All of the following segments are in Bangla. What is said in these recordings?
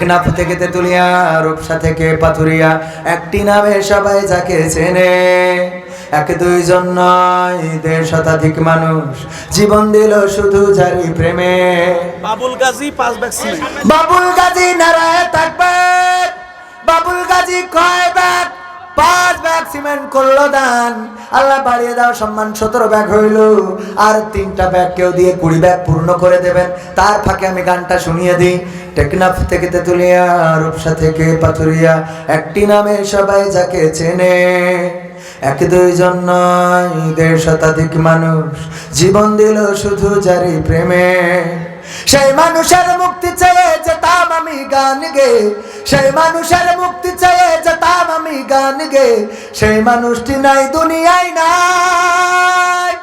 টেকনাফ থেকে তেতুলিয়া রূপসা থেকে পাথুরিয়া একটি নামে সবাই যাকে চেনে। এক দুইজন নয় দেড় শতাধিক মানুষ জীবন দিল শুধু জারি প্রেমে। বাবুল গাজী পাঁচ বাবুল গাজী নারায় থাকবে। বাবুল গাজী কয় পাঁচ ব্যাগ সিমেন্ট করল দান। আল্লাহ বাড়িয়ে দাও, সম্মান সতেরো ব্যাগ হইল। আর তিনটা ব্যাগ কেউ দিয়ে কুড়ি ব্যাগ পূর্ণ করে দেবেন। তার ফাঁকে আমি গানটা শুনিয়ে দিই। টেকনাফ থেকে তেতুলিয়া, রূপসা থেকে পাথুরিয়া, একটি নামে সবাই যাকে চেনে। এক দুইজন নয়, দেড় শতাধিক মানুষ জীবন দিল শুধু জারি প্রেমে। সেই মানুষের মুক্তি চেয়ে আমি গান গে। সেই মানুষের মুক্তি চেয়ে যেতাম আমি গান গে। সেই মানুষটি নাই, দুনিয়ায় নাই।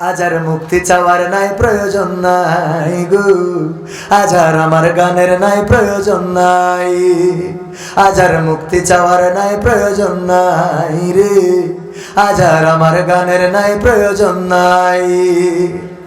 আজার মুক্তি চাওয়ার নাই, প্রয়োজন নাই গো। আজার আমার গানের নাই, প্রয়োজন নাই। আজার মুক্তি চাওয়ার নাই, প্রয়োজন নাই রে। আজার আমার গানের নাই, প্রয়োজন নাই।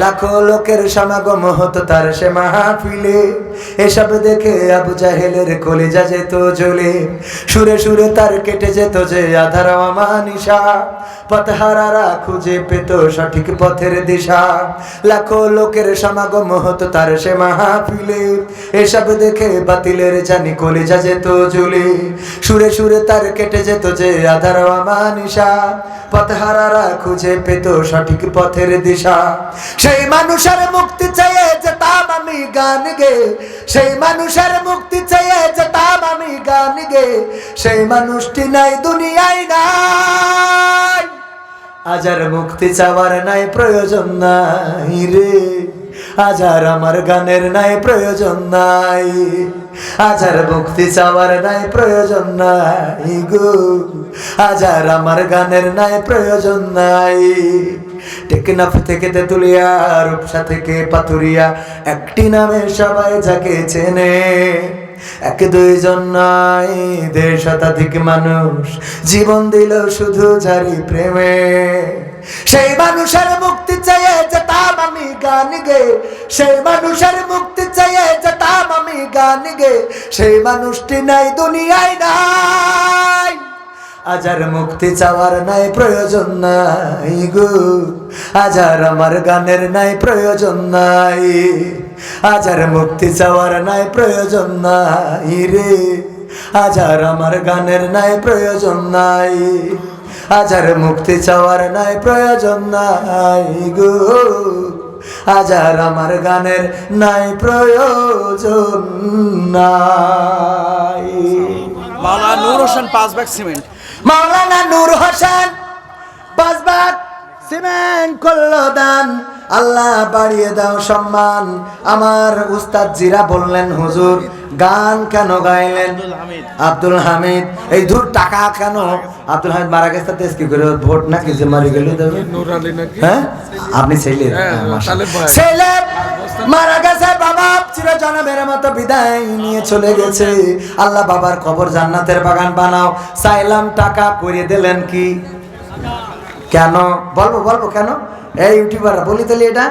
লাখো লোকের সমাগম হতো তার সে মাহফিলে। এসব দেখে আবু জাহেলের কলিজা যেত জ্বলে। সুরে সুরে তার কেটে যেত যে আধার আমানিশা পথহারারা খুঁজে পেত সঠিক পথের দিশা। লাখো লোকের সমাগম হতো তার সে মাহফিলে। এসব দেখে বাতিলের জানি কলিজা যেত জ্বলে। সুরে সুরে তার কেটে যেত যে আধার আমানিশা পথহারারা খুঁজে পেত সঠিক পথের দিশা। সেই মানুষের মুক্তি চেয়ে যেতাম আমি গান গে। সেই মানুষের মুক্তি চেয়ে যেতাম আমি গান গে। সেই মানুষটি নাই, দুনিয়ায় নাই। আজার মুক্তি চাওয়ার নাই, প্রয়োজন নাই রে। আজার আমার গানের নাই প্রয়োজন নাই। আজার ভক্তি চাওয়ার নাই প্রয়োজন নাই গো। আজার আমার গানের নাই প্রয়োজন নাই। টেকনাফ থেকে তেতুলিয়া, রূপসা থেকে পাথুরিয়া, একটি নামে সবাই যাকে চেনে। এক দুইজন নয়, দেড় শতাধিক মানুষ। জীবন দিল শুধু জারি প্রেমে। সেই মানুষের মুক্তি চেয়ে যেতাম আমি গান গে। সেই মানুষের মুক্তি চেয়ে যেতাম আমি গান গে। সেই মানুষটি নাই, দুনিয়ায় নাই। আজার মুক্তি চাওয়ার নাই প্রয়োজন নাই গো। আজার আমার গানের নাই প্রয়োজন নাই। আজার মুক্তি চাওয়ার নাই প্রয়োজন নাই রে। আজার আমার গানের নাই প্রয়োজন নাই। আজার মুক্তি চাওয়ার নাই প্রয়োজন নাই গো। আজার আমার গানের নাই প্রয়োজন নাই। মাওলানা নূর হোসেন পাঁচ ব্যাগ সিমেন্ট। মাওলানা নূর হোসেন পাঁচবার সিমেন্ট করল দান আল্লাহ বাড়িয়ে দাও সম্মান। আমার উস্তাদ জিরা বললেন হুজুর গান কেন গাইলেন? আব্দুল হামিদ। এই ধুর টাকা কেন? আব্দুল হামিদ মারা গেছে দেশ কি করে ভোট না কিছু মারি গেল হ্যাঁ? আপনি ছেলে ছেলে মারা গেছে বাবা চির জনমের মতো বিদায় নিয়ে চলে গেছে। আল্লাহ বাবার খবর জান্নাতের বাগান বানাও। চাইলাম টাকা করে দিলেন কি? কেন? বলব বলব কেন? এই ইউটিউবাররা বলি তাহলে এটা?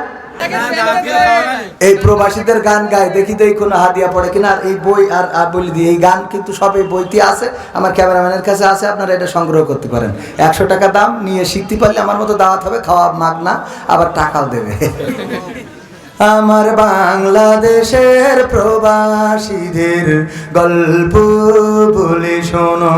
এই প্রবাসীদের গান গায়, দেখি এই কোনো হাদিয়া পড়ে কিনা এই বই আর আর বলি দিই এই গান কিন্তু সব এই বইতে আছে, আমার ক্যামেরাম্যানের কাছে আছে, আপনারা এটা সংগ্রহ করতে পারেন। একশো টাকা দাম, নিয়ে শিখতে পারলে আমার মতো দাওয়াত হবে, খাওয়া মাগ না, আবার টাকাও দেবে। আমার বাংলাদেশের প্রবাসীদের গল্প বলে শোনো।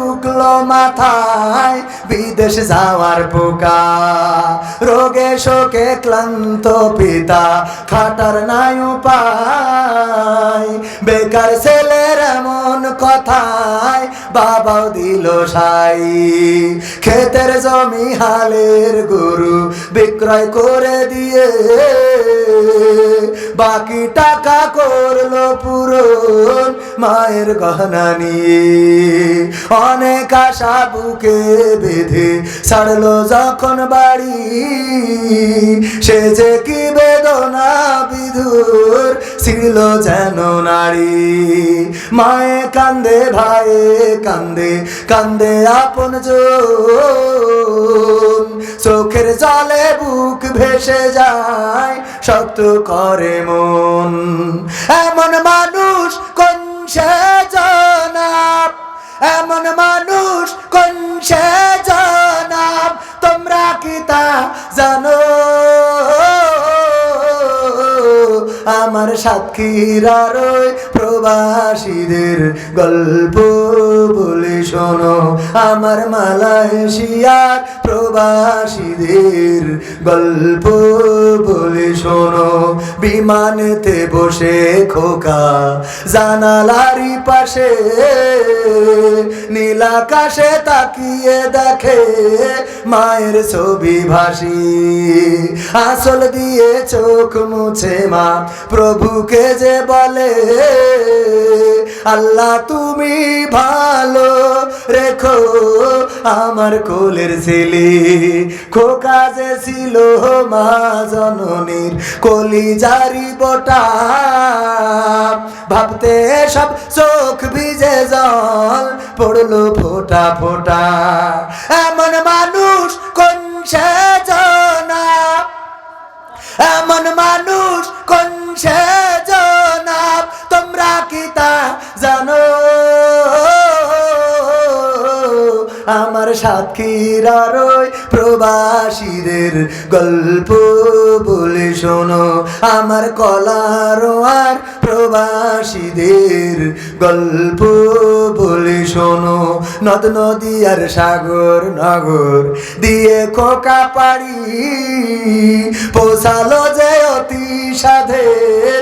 ঢুকলো মাথায় বিদেশ যাওয়ার পোকা রোগে শোকে ক্লান্ত পিতা, খাটার নাই উপায়। বেকার ছেলের এমন কথায় বাবাও দিল সাই। ক্ষেতের জমি হালের গরু বিক্রয় করে দিয়ে বাকি টাকা করল পুরো মায়ের গহনা নিয়ে। অনেক আশা বুকে বেঁধে ছাড়লো যখন বাড়ি। সে যে কি বেদনা বিধুর ছিল যেন নারী। মায়ে কান্দে, ভাইয়ে কান্দে কান্দে আপন চোখের জলে বুক ভেসে যায়, শক্ত করে মন। এমন মানুষ কোন সে জনাব? এমন মানুষ কোন সে জনাব? তোমরা কি তা জানো? আমার ওই প্রবাসীদের গল্প বলে শোনো। আমার মালয়েশিয়ার প্রবাসীদের গল্প বলে শোনো। বিমানেতে বসে খোকা জানালারি পাশে, নীল আকাশে তাকিয়ে দেখে মায়ের ছবি ভাসি। আসল দিয়ে চোখ মুছে মা প্রভুকে যে বলে, আল্লাহ, তুমি ভালো রেখো আমার কোলের ছেলে খোকা যে ছিল মা জননীর কলি জারি বটা। ভাবতে সব চোখ ভিজে জল পড়ল ফোটা ফোটা। এমন মানুষ কোন সে জনা? এমন মানুষ কোন አንቸት আমার সাক্ষীর আর প্রবাসীদের গল্প বলে শোনো। আমার কলার আর প্রবাসীদের গল্প বলে শোনো। নদ, নদী আর সাগর, নগর দিয়ে খোকা পাড়ি, পোষালো যে অতি সাধের